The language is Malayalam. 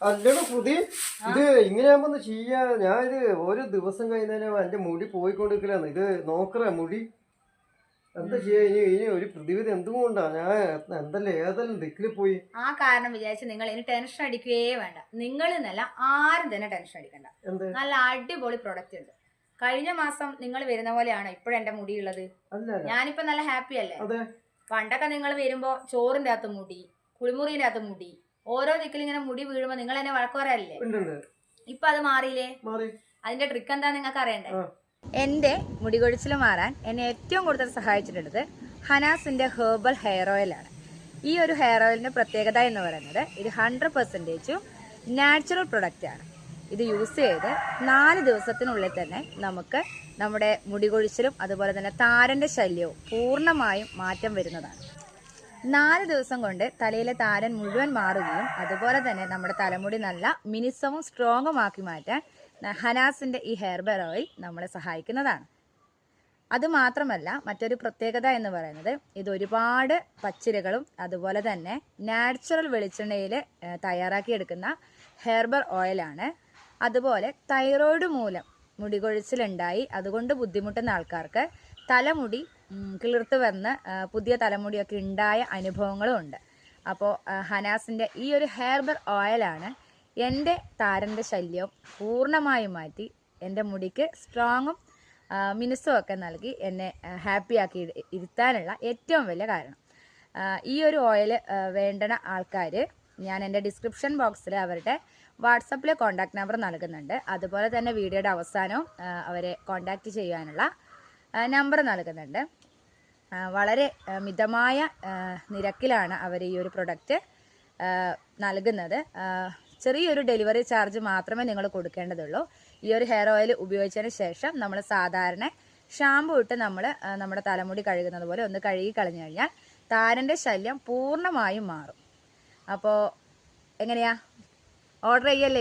അല്ലടോ കൃതി ഇത് ഇങ്ങനെയാകുമ്പോ ചെയ്യാ. ഞാൻ ഇത് ഓരോ ദിവസം കഴിഞ്ഞാൽ എന്റെ മുടി പോയിക്കൊണ്ടിരിക്കലാണ്. ഇത് നോക്കറ മുടി. എന്താ ചെയ്യാ? ഇനി ഇനി ഒരു പ്രതിവിധി എന്തുകൊണ്ടാ ഞാൻ എന്തല്ലേ ഏതെല്ലാം ദിക്കിൽ പോയി? ആ കാരണം വിചാരിച്ച് നിങ്ങൾ ഇനി ടെൻഷൻ അടിക്കുകയേ വേണ്ട. നിങ്ങൾ എന്നല്ല ആരും തന്നെ ടെൻഷൻ അടിക്കണ്ട. നല്ല അടിപൊളി പ്രൊഡക്റ്റ് ഉണ്ട്. കഴിഞ്ഞ മാസം നിങ്ങൾ വരുന്ന പോലെയാണ് ഇപ്പോഴും എന്റെ മുടി ഉള്ളത്? അല്ല അല്ല. ഞാനിപ്പോ നല്ല ഹാപ്പി അല്ലേ? പണ്ടൊക്കെ നിങ്ങൾ വരുമ്പോ ചോറിന്റെ അകത്ത് മുടി കുളിമുറിന്റെ അകത്ത് മുടി ഓരോ ദിക്കിൽ ഇങ്ങനെ മുടി വീഴുമ്പോ നിങ്ങൾ എന്നെ വഴക്ക് പറയാറില്ലേ ഇപ്പൊ അത് മാറിയില്ലേ? മാറി. അതിന്റെ ട്രിക്ക് എന്താ നിങ്ങൾക്ക് അറിയണ്ടേ. എന്റെ മുടി കൊഴിച്ചിൽ മാറാൻ എന്നെ ഏറ്റവും കൂടുതൽ സഹായിച്ചിട്ടുള്ളത് ഹനാസിന്റെ ഹെർബൽ ഹെയർ ഓയിൽ ആണ്. ഈ ഒരു ഹെയർ ഓയിലിന്റെ പ്രത്യേകത എന്ന് പറയുന്നത് ഇത് ഹൺഡ്രഡ് പെർസെന്റേജും നാച്ചുറൽ പ്രൊഡക്റ്റ് ആണ്. ഇത് യൂസ് ചെയ്ത് നാല് ദിവസത്തിനുള്ളിൽ തന്നെ നമുക്ക് നമ്മുടെ മുടി കൊഴിച്ചിലും അതുപോലെ തന്നെ താരന്റെ ശല്യവും പൂർണമായും മാറ്റം വരുന്നതാണ്. നാല് ദിവസം കൊണ്ട് തലയിലെ താരൻ മുഴുവൻ മാറുകയും അതുപോലെ തന്നെ നമ്മുടെ തലമുടി നല്ല മിനിസവും സ്ട്രോങ്ങും ആക്കി മാറ്റാൻ ഹനാസിന്റെ ഈ ഹെയർബെയർ ഓയിൽ നമ്മളെ സഹായിക്കുന്നതാണ്. അതുമാത്രമല്ല മറ്റൊരു പ്രത്യേകത എന്ന് പറയുന്നത് ഇത് ഒരുപാട് പച്ചിലകളും അതുപോലെ തന്നെ നാച്ചുറൽ വെളിച്ചെണ്ണയിൽ തയ്യാറാക്കിയെടുക്കുന്ന ഹെർബർ ഓയിലാണ് അതുപോലെ തൈറോയിഡ് മൂലം മുടികൊഴിച്ചിലുണ്ടായി. അതുകൊണ്ട് ബുദ്ധിമുട്ടുന്ന ആൾക്കാർക്ക് തലമുടി കിളിർത്ത് വന്ന് പുതിയ തലമുടിയൊക്കെ ഉണ്ടായ അനുഭവങ്ങളും ഉണ്ട്. അപ്പോൾ ഹനാസിന്റെ ഈ ഒരു ഹെയർബർ ഓയിലാണ് എന്റെ താരന്റെ ശല്യം പൂർണമായും മാറ്റി എന്റെ മുടിക്ക് സ്ട്രോങ്ങും മിനുസും ഒക്കെ നൽകി എന്നെ ഹാപ്പിയാക്കി ഇരുത്താനുള്ള ഏറ്റവും വലിയ കാരണം. ഈ ഒരു ഓയിൽ വേണ്ടുന്ന ആൾക്കാർ ഞാൻ എന്റെ ഡിസ്ക്രിപ്ഷൻ ബോക്സിൽ അവരുടെ വാട്സപ്പിലെ കോൺടാക്ട് നമ്പർ നൽകുന്നുണ്ട്. അതുപോലെ തന്നെ വീഡിയോയുടെ അവസാനവും അവരെ കോൺടാക്റ്റ് ചെയ്യാനുള്ള നമ്പർ നൽകുന്നുണ്ട്. വളരെ മിതമായ നിരക്കിലാണ് അവർ ഈ ഒരു പ്രൊഡക്റ്റ് നൽകുന്നത്. ചെറിയൊരു ഡെലിവറി ചാർജ് മാത്രമേ നിങ്ങൾ കൊടുക്കേണ്ടതുള്ളൂ. ഈ ഒരു ഹെയർ ഓയിൽ ഉപയോഗിച്ചതിന് ശേഷം നമ്മൾ സാധാരണ ഷാമ്പു ഇട്ട് നമ്മൾ നമ്മുടെ തലമുടി കഴുകുന്നത് പോലെ ഒന്ന് കഴുകി കളഞ്ഞു കഴിഞ്ഞാൽ താരന്റെ ശല്യം പൂർണമായും മാറും. അപ്പോൾ എങ്ങനെയാ? ഓർഡർ ചെയ്യല്ലേ?